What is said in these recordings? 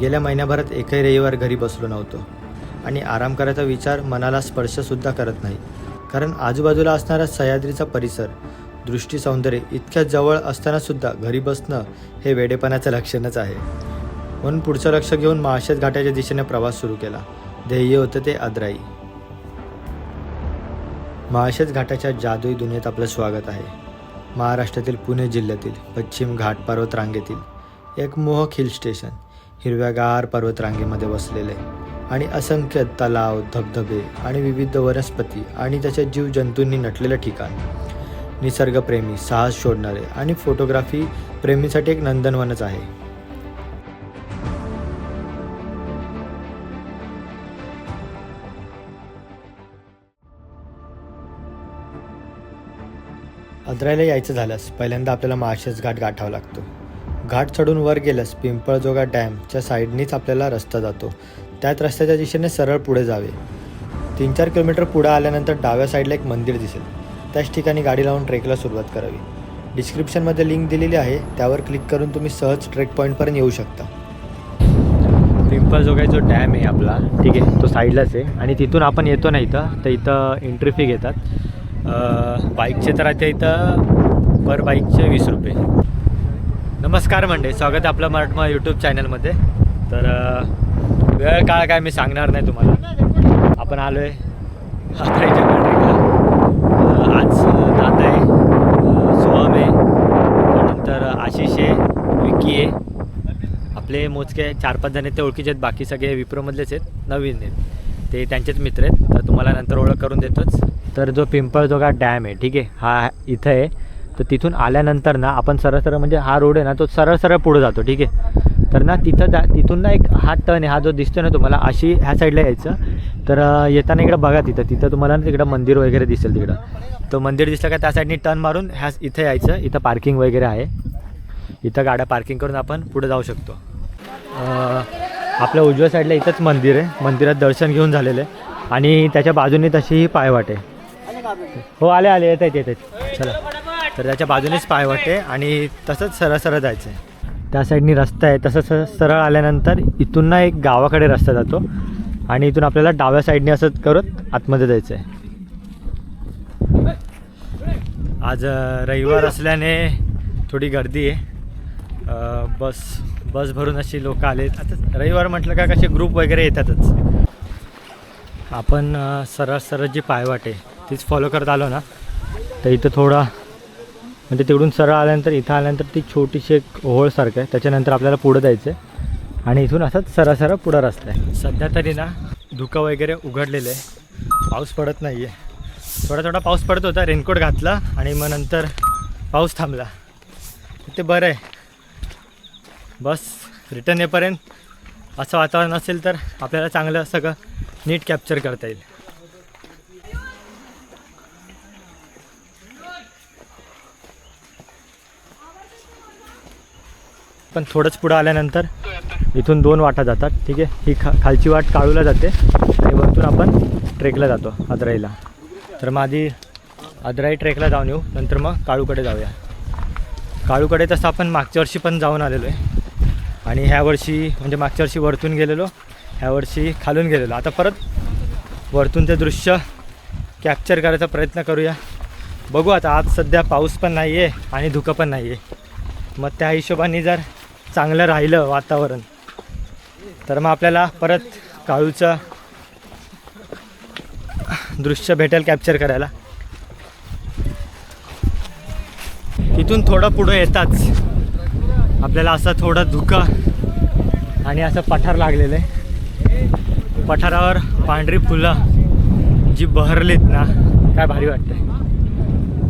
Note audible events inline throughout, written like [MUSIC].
गेल्या महिन्याभरात एकही रविवार घरी बसलो नव्हतो. आणि आराम करायचा विचार मनाला स्पर्शसुद्धा करत नाही. कारण आजूबाजूला असणारा सह्याद्रीचा परिसर दृष्टी सौंदर्य इतक्या जवळ असतानासुद्धा घरी बसणं हे वेडेपणाचं लक्षणच आहे. म्हणून पुढचं लक्ष घेऊन महाशेत घाटाच्या दिशेने प्रवास सुरू केला. ध्येय होतं ते अद्राई महाशेत घाटाच्या जादुई दुनियेत आपलं स्वागत आहे. महाराष्ट्रातील पुणे जिल्ह्यातील पश्चिम घाट पर्वत रांगेतील एक मोहक हिल स्टेशन. हिरव्यागार पर्वतरांगेमध्ये वसलेले आणि असंख्य तलाव धबधबे आणि विविध वनस्पती आणि त्याच्या जीवजंतूंनी नटलेलं ठिकाण. निसर्गप्रेमी साहस शोधणारे आणि फोटोग्राफी प्रेमीसाठी एक नंदनवनच आहे. अद्रायला यायचं झाल्यास पहिल्यांदा आपल्याला माळशेज घाट गाठावा लागतो. घाट चढून वर गेल्यास पिंपळजोगा डॅमच्या साईडनीच आपल्याला रस्ता जातो. त्यात रस्त्याच्या दिशेने सरळ पुढे जावे. तीन चार किलोमीटर पुढे आल्यानंतर डाव्या साईडला एक मंदिर दिसेल. त्याच ठिकाणी गाडी लावून ट्रेकला सुरुवात करावी. डिस्क्रिप्शनमध्ये लिंक दिलेली आहे. त्यावर क्लिक करून तुम्ही सहज ट्रेक पॉईंटपर्यंत येऊ शकता. पिंपळजोगाई जो डॅम आहे आपला ठीक आहे तो साईडलाच आहे. आणि तिथून आपण येतो ना इथं तर इथं एंट्री फी घेतात. बाईकचे तर आता इथं पर बाईकचे वीस रुपये. नमस्कार मंडळी स्वागत आहे आपलं मराठमा यूट्यूब चॅनलमध्ये तर वेळ काळ काय मी सांगणार नाही तुम्हाला. आपण आलो आहे हाताईच्या आज दात आहे अं, सोहम आहे. त्यानंतर आशिष आहे विकी आहे. आपले मोजके चार पाच जण आहेत ते ओळखीचे आहेत. बाकी सगळे विप्रोमधलेच आहेत नवीन आहेत. ते त्यांचेच मित्र आहेत. तर तुम्हाला नंतर ओळख करून देतोच. तर जो पिंपळजोगा डॅम आहे ठीक आहे हा इथं आहे. तर तिथून आल्यानंतर ना आपण सरळ सरळ म्हणजे हा रोड आहे ना तो सरळ सरळ पुढे जातो ठीक आहे? तर ना तिथं जा तिथून ना एक हा टर्न आहे हा जो दिसतो ना तुम्हाला अशी ह्या साईडला यायचं. तर येताना इकडं बघा तिथं तिथं तुम्हाला ना तिकडं मंदिर वगैरे दिसेल तिकडं. तो मंदिर दिसलं का त्या साईडनी टर्न मारून ह्या इथं यायचं इथं पार्किंग वगैरे आहे. इथं गाड्या पार्किंग करून आपण पुढे जाऊ शकतो. आपल्या उजव्या साईडला इथंच मंदिर आहे. मंदिरात दर्शन घेऊन झालेलं आहे. आणि त्याच्या बाजूने तशीही पायवाट आहे. हो आले आले येत आहेत येत आहेत. चला. तर त्याच्या बाजूनेच पायवाट आहे आणि तसंच सरळ सरळ जायचं. आहे त्या साईडनी रस्ता आहे तसं सरळ आल्यानंतर इथून ना एक गावाकडे रस्ता जातो आणि इथून आपल्याला डाव्या साईडने असं करत आतमध्ये जायचं आहे. आज रविवार असल्याने थोडी गर्दी आहे. बस बस भरून अशी लोक आले आता रविवार म्हटलं का कसे ग्रुप वगैरे येतातच. आपण सरळ सरळ जी पायवाट आहे तीच फॉलो करत आलो ना तर इथं थोडा म्हणजे तिकडून सरळ आल्यानंतर इथं आल्यानंतर ती छोटीशी एक ओहोळसारखं आहे. त्याच्यानंतर आपल्याला पुढं जायचं आहे आणि इथून असंच सरळ सरळ पुढं रस्ता आहे. सध्या तरी ना धुकं वगैरे उघडलेलं आहे. पाऊस पडत नाही आहे थोडा थोडा पाऊस पडत होता रेनकोट घातला आणि मग नंतर पाऊस थांबला. ते बरं आहे. बस रिटर्न येपर्यंत असं वातावरण असेल तर आपल्याला चांगलं सगळं नीट कॅप्चर करता येईल. पण थोडंच पुढं आल्यानंतर इथून दोन वाटा जातात ठीक आहे? ही खा खालची वाट काळूला जाते. आणि वरतून आपण ट्रेकला जातो आदराईला. तर मग आधी आदराई ट्रेकला जाऊन येऊ नंतर मग काळूकडे जाऊया. काळूकडे तसं आपण मागच्या वर्षी पण जाऊन आलेलो आहे. आणि ह्या वर्षी म्हणजे मागच्या वर्षी वरतून गेलेलो ह्या वर्षी खालून गेलेलो. आता परत वरतून ते दृश्य कॅप्चर करायचा प्रयत्न करूया. बघू आता आज सध्या पाऊस पण नाही आहे आणि धुकं पण नाही आहे मग त्या हिशोबाने जर चांगलं राहिलं वातावरण. तर मग आपल्याला परत काळूचं दृश्य भेटेल कॅप्चर करायला. तिथून थोडं पुढं येताच आपल्याला असं थोडं धुकं आणि असं पठार लागलेलं आहे. पठारावर पांढरी फुलं जी बहरलीत ना काय भारी वाटतंय.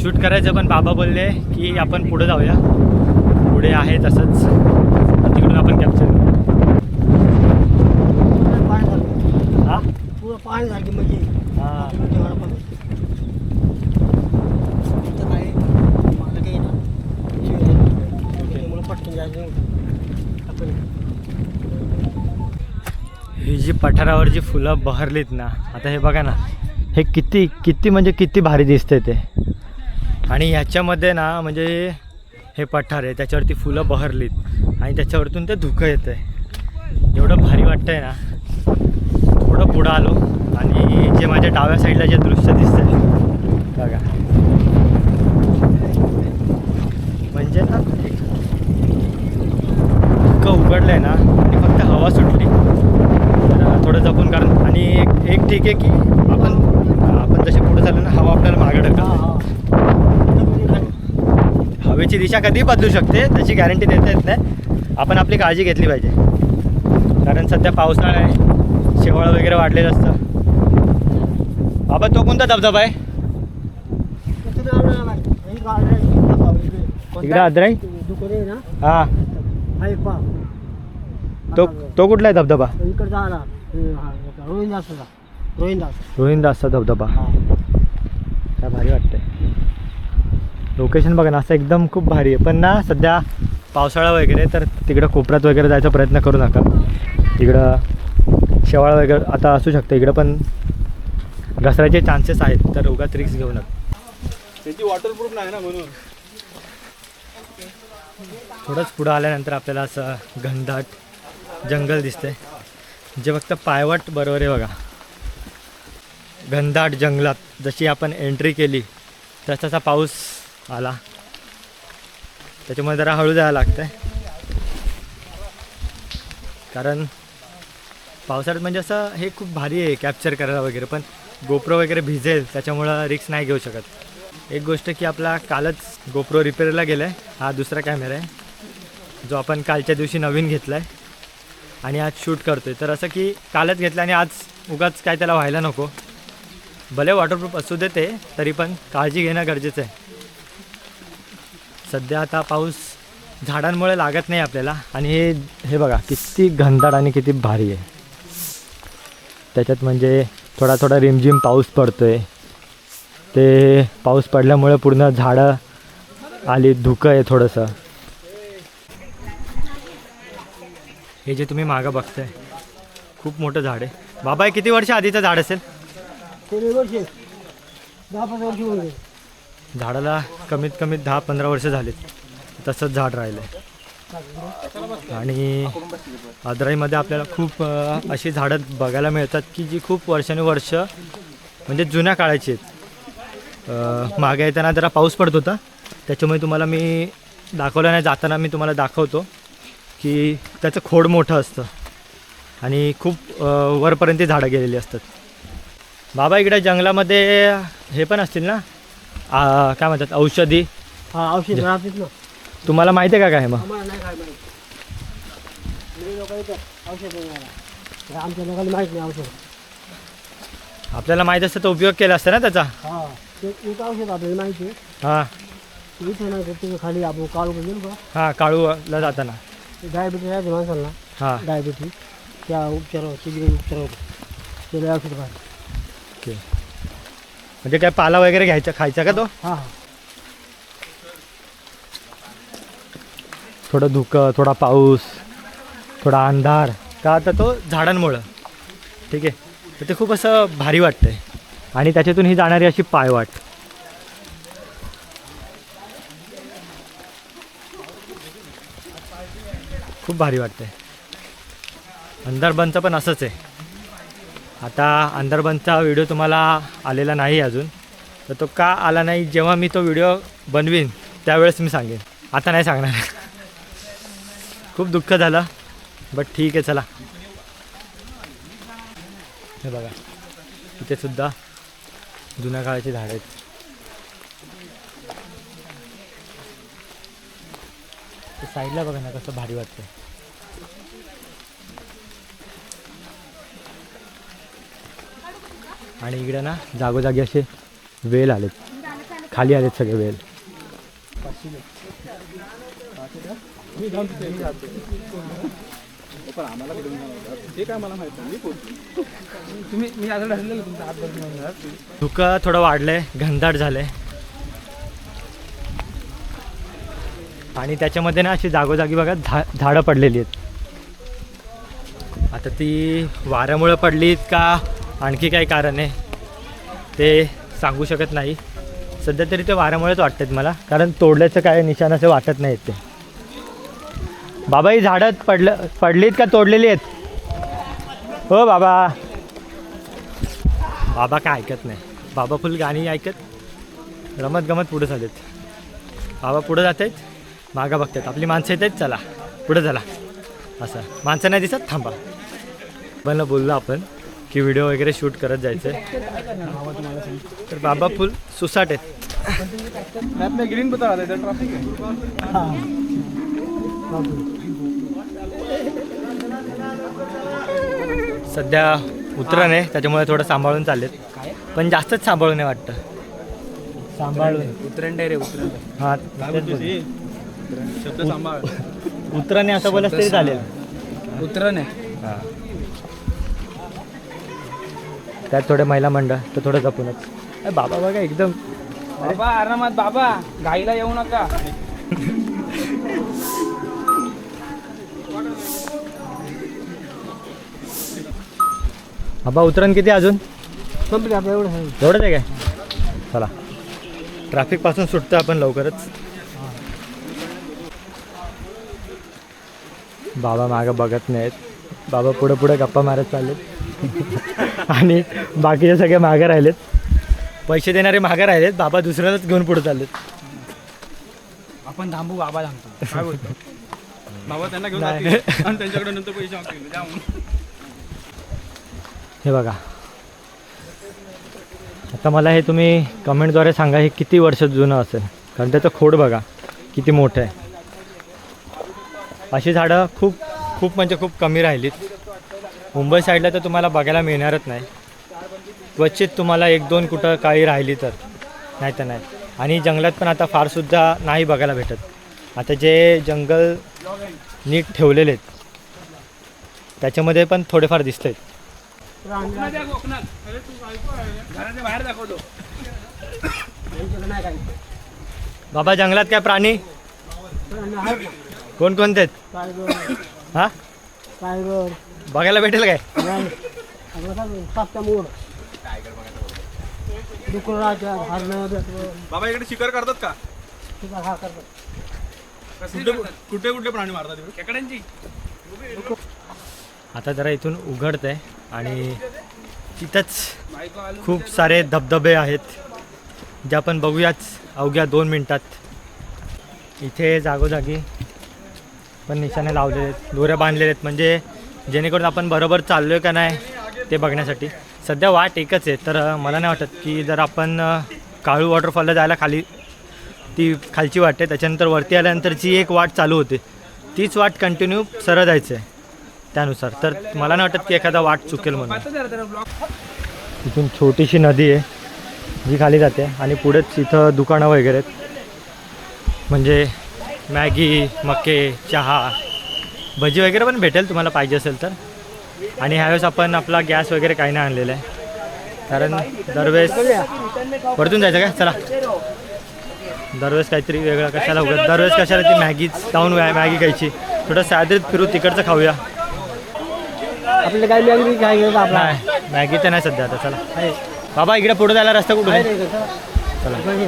शूट करायचं पण बाबा बोलले की आपण पुढे जाऊया. पुढे आहे तसंच. आपण कॅप्चर हा? पुरं पाणी झाली म्हणजे. हा. ही जी पठारावर जी फुलं बहरलीत ना आता हे बघा ना हे किती किती म्हणजे किती भारी दिसते ते. आणि ह्याच्यामध्ये ना म्हणजे हे पठार आहे त्याच्यावरती फुलं बहरलीत. आणि त्याच्यावरतून ते धुकं येतं आहे एवढं भारी वाटतंय ना. थोडं पुढं आलो. आणि जे माझ्या डाव्या साईडला जे दृश्य दिसतंय बघा. म्हणजे ना धुकं उघडलं आहे ना आणि फक्त हवा सुटली. तर थोडं जपून कारण आणि एक एक ठीक आहे की आपण आपण जसे पुढे झालं ना हवा आपल्याला मागे ढकल ढकलते हा इथं कुठे खाली? हवेची दिशा कधी बदलू शकते त्याची गॅरंटी देता येत नाही. आपण आपली काळजी घेतली पाहिजे. कारण सध्या पावसाळा आहे शेवाळ वगैरे वाढलेलं असतं. बाबा तो कोणता धबधबा आहे. हे इकडे. आदराई? हा. तो तो कुठला आहे धबधबा? रोहिंदासचा धबधबा. हा. काय भारी वाटतंय. लोकेशन बघा ना असं एकदम खूप भारी आहे. पण ना सध्या पावसाळा वगैरे तर तिकडं कोपऱ्यात वगैरे जायचा प्रयत्न करू नका. तिकडं शेवाळ वगैरे आता असू शकतं इकडं पण घसरायचे चान्सेस आहेत तर उगाच रिक्स घेऊ नका. त्याची वॉटरप्रूफ नाही ना म्हणून. थोडंच पुढं आल्यानंतर आपल्याला असं घनदाट जंगल दिसतंय. जे फक्त पायवाट बरोबर आहे बघा. घनदाट जंगलात जशी आपण एंट्री केली तसाचा पाऊस आला. त्याच्यामुळे जरा हळू जायला लागतंय. कारण पावसाळ्यात म्हणजे असं हे खूप भारी आहे कॅप्चर करायला वगैरे पण गोप्रो वगैरे भिजेल त्याच्यामुळं रिक्स नाही घेऊ शकत. एक गोष्ट की आपला कालच गोप्रो रिपेअरला गेला आहे हा दुसरा कॅमेरा आहे जो आपण कालच्या दिवशी नवीन घेतला आहे आणि आज शूट करतो आहे तर असं की कालच घेतलं आणि आज उगाच काय त्याला व्हायला नको. भले वॉटरप्रूफ असू देते तरी पण काळजी घेणं गरजेचं आहे. सध्या आता पाऊस झाडांमुळे लागत नाही आपल्याला. आणि हे हे बघा किती घनदाट आणि किती भारी आहे. त्याच्यात म्हणजे थोडा थोडा रिमझिम पाऊस पडतो आहे ते पाऊस पडल्यामुळे पूर्ण झाडं आली धुकं आहे थोडंसं. हे जे तुम्ही मागं बघताय खूप मोठं झाड आहे. बाबा हे किती वर्ष आधीचं झाड असेल? झाडाला कमीत कमी दहा पंधरा वर्ष झालीत. तसंच झाड राहिलं आहे आणि आदराईमध्ये आपल्याला खूप अशी झाडं बघायला मिळतात की जी खूप वर्षानुवर्ष म्हणजे जुन्या काळाची आहेत. मागे येताना जरा पाऊस पडत होता. त्याच्यामुळे तुम्हाला मी दाखवलं नाही जाताना मी तुम्हाला दाखवतो की त्याचं खोड मोठं असतं. आणि खूप वरपर्यंत ती झाडं गेलेली असतात. बाबा इकडे जंगलामध्ये हे पण असतील ना? आ, काय म्हणतात औषधी? हा औषध राहतात ना. तुम्हाला माहिती आहे का काय मग? आम्हाला नाही काय माहिती. मी लोक येतात औषध बनवायला आमच्या लोकांना माहीत नाही औषध. आपल्याला माहीत असतं तर उपयोग केला असता ना त्याचा. हा ते एक औषध आपल्याला माहिती आहे. हां. ते इथं नाही तर तिथं खाली आपण काळू गेलो का हां काळूला जाताना. डायबिटीस आहे माणसाला हां. डायबिटीस त्या उपचार शिबिर उपचार होतो त्याला औषध पाहिजे म्हणजे काय पाला वगैरे घ्यायचा खायचा का तो? हां थोडं धुकं थोडा पाऊस थोडा अंधार. का तर तो झाडांमुळं. ठीक आहे? तर ते खूप असं भारी वाटतंय. आणि त्याच्यातून ही जाणारी अशी पायवाट. खूप भारी वाटतंय. अंधारबनचं पण असंच आहे. आता अंधारबनचा व्हिडिओ तुम्हाला आलेला नाही अजून तर तो का आला नाही जेव्हा मी तो व्हिडिओ बनवीन त्यावेळेस मी सांगेन. आता नाही सांगणार. खूप दुःख झालं बट ठीक आहे चला. हे बघा इथे सुद्धा जुन्या काळाची झाडं आहेत. ते साईडला बघा ना कसं भारी वाटतं आणि इकडे ना जागोजागी असे वेल आलेत. खाली आलेत सगळे वेल. पण आम्हाला ते काय मला तुम्ही मी आता तुमचा हात धुकं थोडं वाढलंय घनदाट झालंय. आणि त्याच्यामध्ये ना अशी जागोजागी बघा झा झाडं पडलेली आहेत. आता ती वाऱ्यामुळं पडलीत का आणखी काही कारण आहे? ते सांगू शकत नाही. सध्या तरी ते वाऱ्यामुळेच वाटतात मला. कारण तोडल्याचं काय निशाण असं वाटत नाहीत ते. बाबा ही झाडं पडलं पडलीत का तोडलेली आहेत? हो बाबा. बाबा काय ऐकत नाही. बाबा फुल गाणी ऐकत रमत गमत पुढे चालत बाबा पुढे जात आहेत मागं बघतात आपली माणसं येत आहेत चला. पुढे चला. असं. माणसं नाही दिसत थांबा. पण बोललो आपण. की व्हिडिओ वगैरे शूट करत जायचं. तर बाबा फुल सुसाट आहेत. मॅप में ग्रीन बता रहा था ट्रैफिक है। सध्या उतरण आहे त्याच्यामुळे थोडं सांभाळून चाललेत. पण जास्तच सांभाळून आहे वाटतं. सांभाळून. उतरंडे रे उतरंडे हां शब्द सांभाळ. उतरण आहे असं बोलत तरी चालेल. उतरण आहे. हां. त्यात थोडे महिला मंडळ तर थोडं जपूनच. बाबा बघा एकदम. बाबा आरामात बाबा गाईला येऊ नका. बाबा उतरण किती अजून? संपले आपलं एवढं आहे. एवढंच आहे काय? चला. ट्रॅफिकपासून सुटतो आपण लवकरच. बाबा मागं बघत नाहीत. बाबा पुढे पुढे गप्पा मारत चाललेत. [LAUGHS] आणि बाकीचे सगळे मागे राहिलेत. पैसे देणारे मागे राहिलेत. बाबा दुसऱ्यालाच घेऊन पुढे चाललेत. आपण थांबू बाबा थांबतो. काय बोलतो? [LAUGHS] बाबा त्यांना घेऊन नाही. जातील. [LAUGHS] आणि त्यांच्याकडे नंतर पैसे मागतील. जा म्हणून. हे बघा. आता मला हे तुम्ही कमेंटद्वारे सांगा हे किती वर्ष जुनं असेल? कारण त्याचं खोड बघा किती मोठं आहे. अशी झाडं खूप खूप म्हणजे खूप कमी राहिलीत. मुंबई साईडला तर तुम्हाला बघायला मिळणारच नाही. क्वचित तुम्हाला एक दोन कुठं काही राहिली तर नाही तर नाही. आणि जंगलात पण आता फारसुद्धा नाही बघायला भेटत. आता जे जंगल नीट ठेवलेले आहेत त्याच्यामध्ये पण थोडेफार दिसत आहेत बाबा जंगलात काय प्राणी? कोणकोणते आहेत? हा? हां बघायला भेटेल काय? बाबा इकडे शिकार करतात का? हा कुठे कुठे कुठले प्राणी मारतात इकडे? खेकड्यांची. आता जरा इथून उघडत आहे आणि तिथंच खूप सारे धबधबे आहेत जे आपण बघूयाच अवघ्या दोन मिनटात. इथे जागोजागी पण निशाणे लावलेले आहेत दोऱ्या बांधलेले आहेत. म्हणजे जेणेकरून आपण बरोबर चाललो आहे का नाही ते बघण्यासाठी. सध्या वाट एकच आहे तर मला नाही वाटत की जर आपण काळू वॉटरफॉलला जायला खाली ती खालची वाट आहे त्याच्यानंतर वरती आल्यानंतरची एक वाट चालू होते. तीच वाट कंटिन्यू सरळ जायचं आहे त्यानुसार. तर मला नाही वाटत की एखादा वाट चुकेल म्हणून. इथून छोटीशी नदी आहे जी खाली जाते आणि पुढेच इथं दुकानं वगैरे आहेत. म्हणजे मॅगी मके चहा भजी वगैरे पण भेटेल तुम्हाला पाहिजे असेल तर. आणि ह्यावेळेस आपण आपला गॅस वगैरे काही नाही आणलेला आहे. कारण दरवेळेस परतून जायचं काय? चला. दरवेळेस काहीतरी वेगळं कशाला उगत दरवेळेस कशाला ती मॅगीच जाऊन मॅगी खायची? थोडं सॅदरीत फिरू तिकडचं खाऊया. आपल्याला काय मॅगी काय आपला? नाही मॅगी तर नाही सध्या आता चला. बाबा इकडे पुढे जायला रस्ता कसं? चला.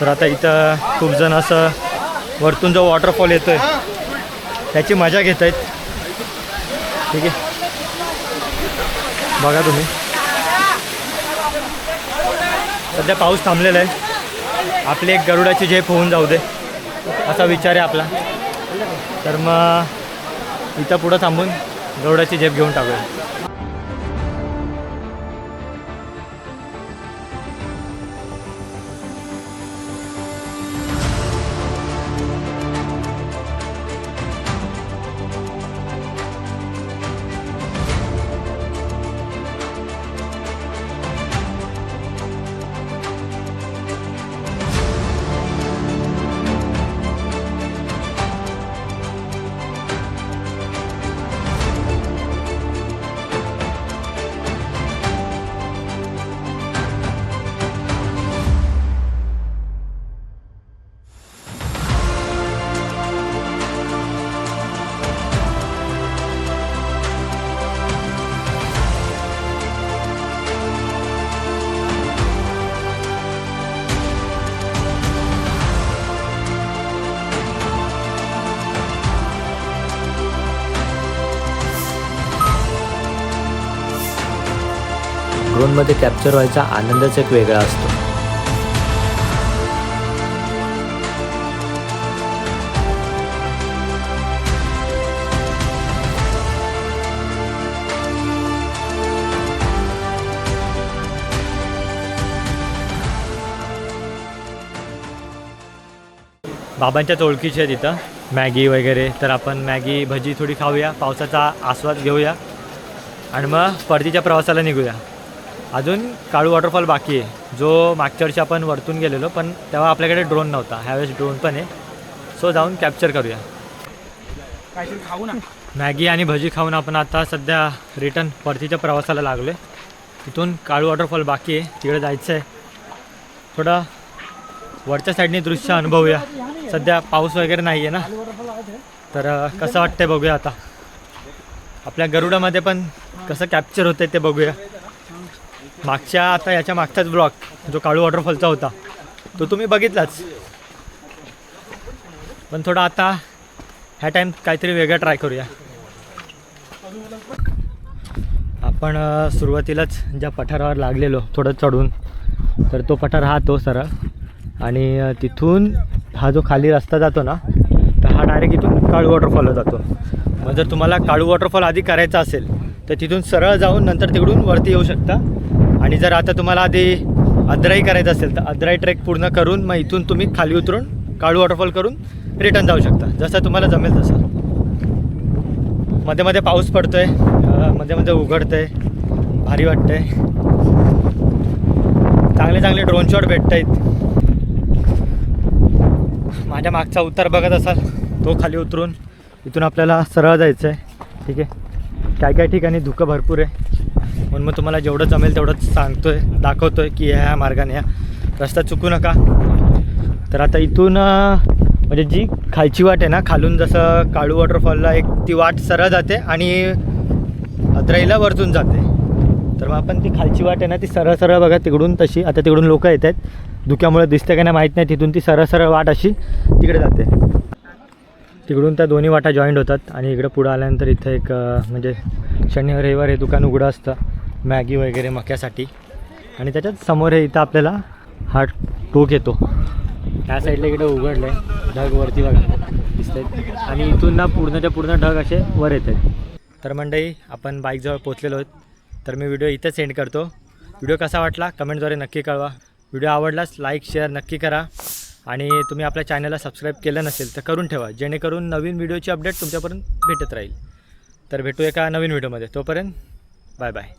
तर आता इथं खूप जण असं वरतून जो वॉटरफॉल येतोय त्याची मजा घेत आहेत. ठीक आहे. बघा तुम्ही. सध्या पाऊस थांबलेला आहे. आपली एक गरुडाची झेप होऊन जाऊ दे. असा विचार आहे आपला. तर मग इथं पुढं थांबून गरुडाची झेप घेऊन टाकूया. ड्रोनमध्ये कॅप्चर व्हायचा आनंदच एक वेगळा असतो. बाबांच्याच ओळखीचे आहेत इथं. मॅगी वगैरे. तर आपण मॅगी भजी थोडी खाऊया. पावसाचा आस्वाद घेऊया. आणि मग परतीच्या प्रवासाला निघूया. अजून काळू वॉटरफॉल बाकी आहे. जो मागच्या वर्षी आपण वरतून गेलेलो पण तेव्हा आपल्याकडे ड्रोन नव्हता. ह्यावेळेस ड्रोन पण आहे. सो जाऊन कॅप्चर करूया. काहीतरी खाऊ ना. मॅगी आणि भजी खाऊन आपण आता सध्या रिटर्न परतीच्या प्रवासाला लागलो आहे तिथून काळू वॉटरफॉल बाकी आहे. तिकडे जायचं आहे थोडं वरच्या साईडने दृश्य अनुभवूया. सध्या पाऊस वगैरे नाही आहे ना. तर कसं वाटतंय बघूया आता. आपल्या गरुडामध्ये पण कसं कॅप्चर होतंय ते बघूया. मागच्या आता याच्या मागचाच ब्लॉक जो काळू वॉटरफॉलचा होता तो तुम्ही बघितलाच. पण थोडा आता ह्या टाईम काहीतरी वेगळं ट्राय करूया. आपण सुरुवातीलाच ज्या पठारावर लागलेलो थोडं चढून तर तो पठार हा तो सरळ. आणि तिथून हा जो खाली रस्ता जातो ना तर हा डायरेक्ट इथून काळू वॉटरफॉलला जातो. मग जर तुम्हाला काळू वॉटरफॉल आधी करायचा असेल तर तिथून सरळ जाऊन नंतर तिकडून वरती येऊ शकता. आणि जर आता तुम्हाला आधी अद्राई करायचं असेल तर अद्राई ट्रेक पूर्ण करून मग इथून तुम्ही खाली उतरून काळू वॉटरफॉल करून रिटर्न जाऊ शकता. जसं तुम्हाला जमेल तसं. मध्ये मध्ये पाऊस पडतोय आहे मध्ये मध्ये उघडतंय भारी वाटतंय. चांगले चांगले ड्रोन शॉट भेटत आहेत माझ्या मागचा उतार बघत असाल तो खाली उतरून इथून आपल्याला सरळ जायचं आहे ठीक आहे? काय काय ठिकाणी धुकं भरपूर आहे. म्हणून मग तुम्हाला जेवढं जमेल तेवढंच सांगतो आहे दाखवतो आहे की ह्या मार्गाने या. रस्ता चुकू नका. तर आता इथून म्हणजे जी खालची वाट आहे ना खालून जसं काळू वॉटरफॉलला एक ती वाट सरळ जाते आणि अद्राईला वरतून जाते. तर मग आपण ती खालची वाट आहे ना ती सरळ सरळ बघा तिकडून तशी आता तिकडून लोक येत आहेत धुक्यामुळे दिसते का नाही माहीत नाही तिथून ती सरळ सरळ वाट अशी तिकडे जाते. तिकडून त्या दोन्ही वाटा जॉईंट होतात आणि इकडं पुढं आल्यानंतर इथं एक म्हणजे शनिवार रविवार हे दुकान उघडं असतं मॅगी वगैरे मक्यासाठी. आणि त्याच्यात समोर हे इथं आपल्याला हा टोक येतो. ह्या साईडला इकडे उघडलं आहे ढग वरती बघा दिसत आहेत आणि इथून ना पूर्णच्या पूर्ण ढग असे वर येत आहेत. तर मंडळी आपण बाईकजवळ पोचलेलो आहोत. तर मी व्हिडिओ इथं सेंड करतो. व्हिडिओ कसा वाटला? कमेंटद्वारे नक्की कळवा. व्हिडिओ आवडलाच लाईक शेअर नक्की करा. आणि तुम्ही आपल्या चॅनलला सबस्क्राईब केलं नसेल तर करून ठेवा. जेणेकरून नवीन व्हिडिओची अपडेट तुमच्यापर्यंत भेटत राहील. तर भेटू एका नवीन व्हिडिओमध्ये तोपर्यंत बाय बाय